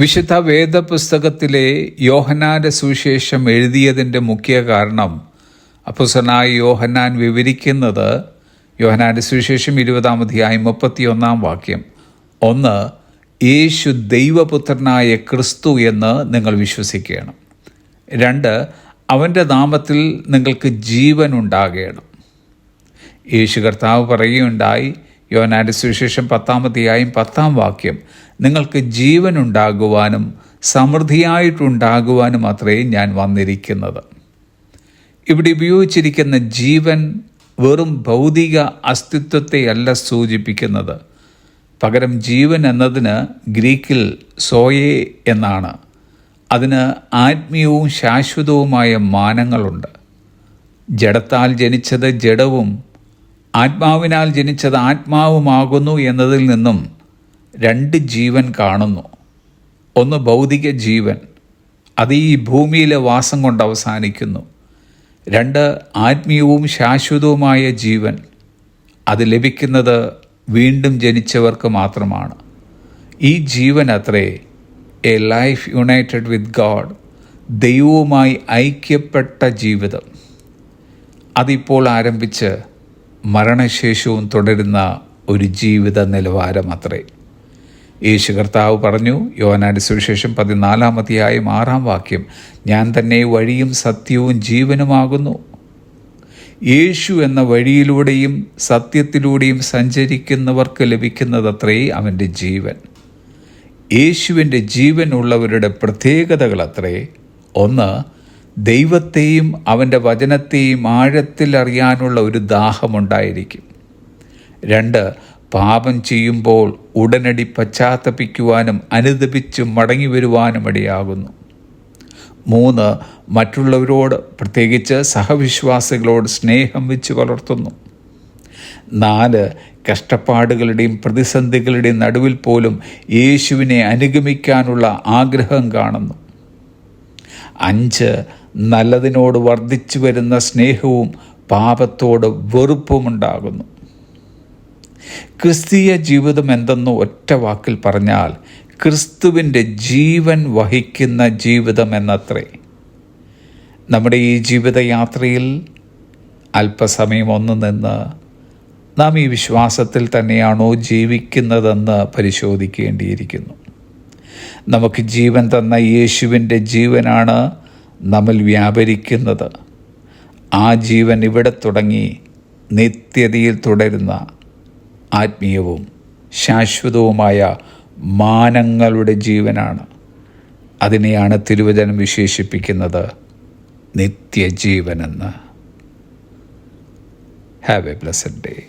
വിശുദ്ധ വേദപുസ്തകത്തിലെ യോഹനാന്റെ സുവിശേഷം എഴുതിയതിന്റെ മുഖ്യ കാരണം അപ്പുസനായ യോഹന്നാൻ വിവരിക്കുന്നത് യോഹനാന്റെ സുവിശേഷം ഇരുപതാം അധ്യായം മുപ്പത്തിയൊന്നാം വാക്യം. ഒന്ന് യേശു ദൈവപുത്രനായ ക്രിസ്തു എന്ന് നിങ്ങൾ വിശ്വസിക്കണം. രണ്ട് അവന്റെ നാമത്തിൽ നിങ്ങൾക്ക് ജീവൻ ഉണ്ടാകണം യേശു കർത്താവ് പറയുകയുണ്ടായി യോനാന്റെ സുവിശേഷം പത്താമത്തെയായും പത്താം വാക്യം നിങ്ങൾക്ക് ജീവൻ ഉണ്ടാകുവാനും സമൃദ്ധിയായിട്ടുണ്ടാകുവാനും അത്രേ ഞാൻ വന്നിരിക്കുന്നത്. ഇവിടെ ഉപയോഗിച്ചിരിക്കുന്ന ജീവൻ വെറും ഭൗതിക അസ്തിത്വത്തെയല്ല സൂചിപ്പിക്കുന്നത്. പകരം ജീവൻ എന്നതിന് ഗ്രീക്കിൽ സോയെ എന്നാണ്. അതിന് ആത്മീയവും ശാശ്വതവുമായ മാനങ്ങളുണ്ട്. ജഡത്താൽ ജനിച്ചത് ജഡവും ആത്മാവിനാൽ ജനിച്ചത് ആത്മാവുമാകുന്നു എന്നതിൽ നിന്നും രണ്ട് ജീവൻ കാണുന്നു. ഒന്ന് ഭൗതിക ജീവൻ അത് ഈ ഭൂമിയിലെ വാസം കൊണ്ട് അവസാനിക്കുന്നു. രണ്ട് ആത്മീയവും ശാശ്വതവുമായ ജീവൻ അത് ലഭിക്കുന്നത് വീണ്ടും ജനിച്ചവർക്ക് മാത്രമാണ്. ഈ ജീവൻ അത്രേ a life united with God ദൈവവുമായി ഐക്യപ്പെട്ട ജീവിതം. അതിപ്പോൾ ആരംഭിച്ച് മരണശേഷവും തുടരുന്ന ഒരു ജീവിത നിലവാരം അത്രേ യേശു കർത്താവ് പറഞ്ഞു യോനാന്റെ സുവിശേഷം പതിനാലാമതിയായും ആറാം വാക്യം ഞാൻ തന്നെ വഴിയും സത്യവും ജീവനുമാകുന്നു. യേശു എന്ന വഴിയിലൂടെയും സത്യത്തിലൂടെയും സഞ്ചരിക്കുന്നവർക്ക് ലഭിക്കുന്നതത്രേ അവന്റെ ജീവൻ. യേശുവിന്റെ ജീവനുള്ളവരുടെ പ്രത്യേകതകളത്രേ. ഒന്ന് ദൈവത്തെയും അവന്റെ വചനത്തെയും ആഴത്തിൽ അറിയാനുള്ള ഒരു ദാഹമുണ്ടായിരിക്കും. രണ്ട് പാപം ചെയ്യുമ്പോൾ ഉടനടി പശ്ചാത്തപിക്കുവാനും അനുദപിച്ച് മടങ്ങി വരുവാനും ഇടയാകുന്നു. മൂന്ന് മറ്റുള്ളവരോട് പ്രത്യേകിച്ച് സഹവിശ്വാസികളോട് സ്നേഹം വെച്ച് വളർത്തുന്നു. നാല് കഷ്ടപ്പാടുകളുടെയും പ്രതിസന്ധികളുടെയും നടുവിൽ പോലും യേശുവിനെ അനുഗമിക്കാനുള്ള ആഗ്രഹം കാണുന്നു. അഞ്ച് നല്ലതിനോട് വർദ്ധിച്ചു വരുന്ന സ്നേഹവും പാപത്തോട് വെറുപ്പുമുണ്ടാകുന്നു. ക്രിസ്തീയ ജീവിതം എന്തെന്ന് ഒറ്റ വാക്കിൽ പറഞ്ഞാൽ ക്രിസ്തുവിന്റെ ജീവൻ വഹിക്കുന്ന ജീവിതം എന്നത്രേ. നമ്മുടെ ഈ ജീവിതയാത്രയിൽ അല്പസമയം ഒന്ന് നിന്ന് നാം ഈ വിശ്വാസത്തിൽ തന്നെയാണോ ജീവിക്കുന്നതെന്ന് പരിശോധിക്കേണ്ടിയിരിക്കുന്നു. നമുക്ക് ജീവൻ തന്ന യേശുവിന്റെ ജീവനാണ് നമ്മൾ വ്യാപരിക്കുന്നത്. ആ ജീവൻ ഇവിടെ തുടങ്ങി നിത്യതയിൽ തുടരുന്ന ആത്മീയവും ശാശ്വതവുമായ മാനങ്ങളുടെ ജീവനാണ്. അതിനെയാണ് തിരുവചനം വിശേഷിപ്പിക്കുന്നത് നിത്യജീവനെന്ന്. Have a blessed day